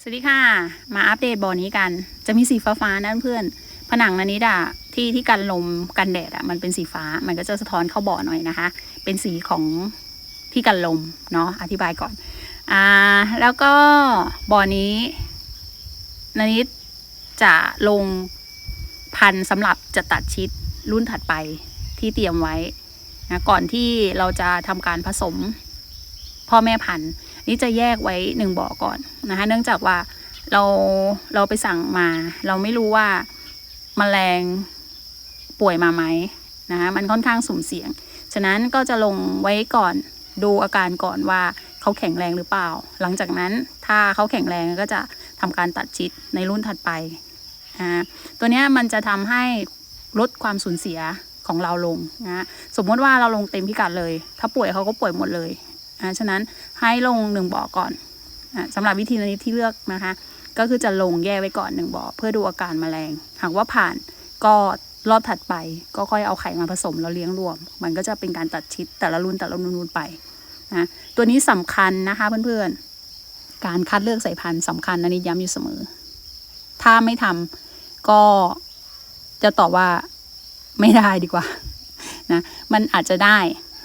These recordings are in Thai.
สวัสดีค่ะ มาอัปเดตบ่อนี้กัน จะมีสีฟ้าๆนั่นเพื่อน ผนังนันนี้ด่ะที่ที่กันลมกันแดดอะมันเป็นสีฟ้า มันก็จะสะท้อนเข้าบ่อหน่อยนะคะ เป็นสีของที่กันลมเนาะ อธิบายก่อน อ่า แล้วก็บ่อนี้นันนี้จะลงพันสำหรับจะตัดชิดรุ่นถัดไปที่เตรียมไว้นะก่อนที่เราจะทำการผสมพ่อแม่พันธุ์ นี่จะแยกไว้หนึ่งบ่อก่อนนะคะ เนื่องจากว่าเราเราไปสั่งมา เราไม่รู้ว่าแมลงป่วยมาไหมนะคะมันค่อนข้างสุ่มเสี่ยง ฉะนั้นก็จะลงไว้ก่อนดูอาการก่อนว่าเขาแข็งแรงหรือเปล่า หลังจากนั้นถ้าเขาแข็งแรงก็จะทำการตัดชิดในรุ่นถัดไปอ่าตัวนี้มันจะทำให้ลดความสูญเสียของเราลงนะสมมติว่าเราลงเต็มพิกัดเลย ถ้าป่วยเขาก็ป่วยหมดเลย อ่าฉะนั้นให้ลงหนึ่งบ่อก่อนอะสำหรับวิธีนี้ที่เลือกนะคะ ก็คือจะลงแยกไว้ก่อนหนึ่งบ่อเพื่อดูอาการแมลง หากว่าผ่านก็รอบถัดไป ก็ค่อยเอาไข่มาผสมแล้วเลี้ยงรวม มันก็จะเป็นการตัดชิดแต่ละรุ่นแต่ละรุ่นไปนะตัวนี้สำคัญนะคะเพื่อนๆ การคัดเลือกสายพันธุ์สำคัญอันนี้ย้ำอยู่เสมอ ถ้าไม่ทำก็จะตอบว่าไม่ได้ดีกว่านะมันอาจจะได้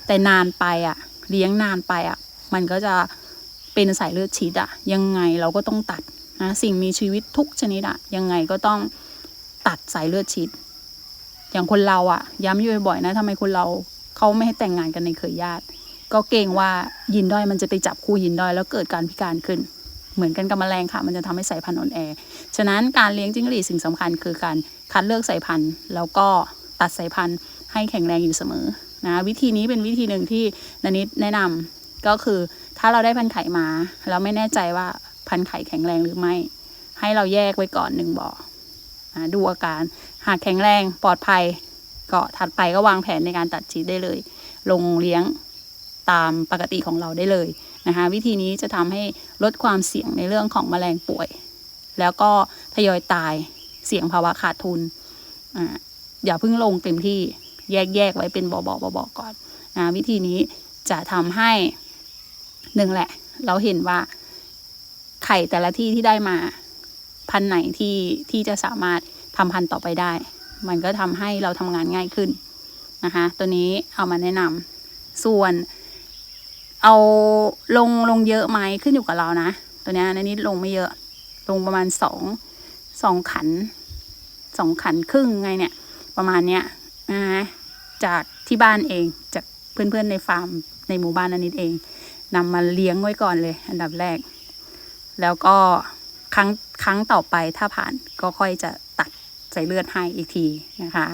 แต่นานไปอะ่ะ เลี้ยงนานไปอะ่ะ มันก็จะเป็นสายเลือดชีดอะยังไงเราก็ต้องตัดนะสิ่งมีชีวิตทุกชนิดอะยังไงก็ต้องตัดสายเลือดชีดอย่างคนเราอะย้ำอยู่บ่อยๆนะทำไมคนเราเขาไม่ให้แต่งงานกันในเครือญาติ ก็เกรงว่ายินด้อยมันจะไปจับคู่ยินด้อยแล้วเกิดการพิการขึ้น เหมือนกันกับแมลงค่ะ มันจะทำให้สายพันธุ์อ่อนแอ ฉะนั้นการเลี้ยงจิ้งหรีดสิ่งสำคัญคือการคัดเลือกสายพันธุ์ แล้วก็ตัดสายพันธุ์ให้แข็งแรงอยู่เสมอ นะวิธีนี้เป็นวิธีหนึ่งที่นันนิดแนะนำก็คือถ้าเราได้พันไข่มาเราไม่แน่ใจว่าพันไข่แข็งแรงหรือไม่ ให้เราแยกไว้ก่อนหนึ่งบ่อนะดูอาการหากแข็งแรงปลอดภัยก็ถัดไปก็วางแผนในการตัดชีดได้เลย ลงเลี้ยงตามปกติของเราได้เลยนะคะวิธีนี้จะทำให้ลดความเสี่ยงในเรื่องของแมลงป่วย แล้วก็ทยอยตายเสี่ยงภาวะขาดทุนออย่าเพิ่งลงเต็มที่ แยกแยกไว้เป็นบ่อบ่อบ่อบ่อก่อนนะวิธีนี้จะทำให้หนึ่งแหละ เราเห็นว่าไข่แต่ละที่ที่ได้มา พันไหนที่ที่จะสามารถทำพันต่อไปได้ มันก็ทำให้เราทำงานง่ายขึ้นนะคะ ตัวนี้เอามาแนะนำส่วน เอาลงลงเยอะไหมขึ้นอยู่กับเรานะ ตัวนี้ยนันนี้ลงไม่เยอะ ลงประมาณสองสองขันสองขันครึ่งไงเนี่ย ประมาณเนี้ย นะจากที่บ้านเองจากเพื่อนๆในฟาร์มในหมู่บ้านนันนิดเองนำมาเลี้ยงไว้ก่อนเลย อันดับแรก แล้วก็ครั้งครั้งต่อไปถ้าผ่านก็ค่อยจะตัดใส่เลือดให้อีกทีนะคะ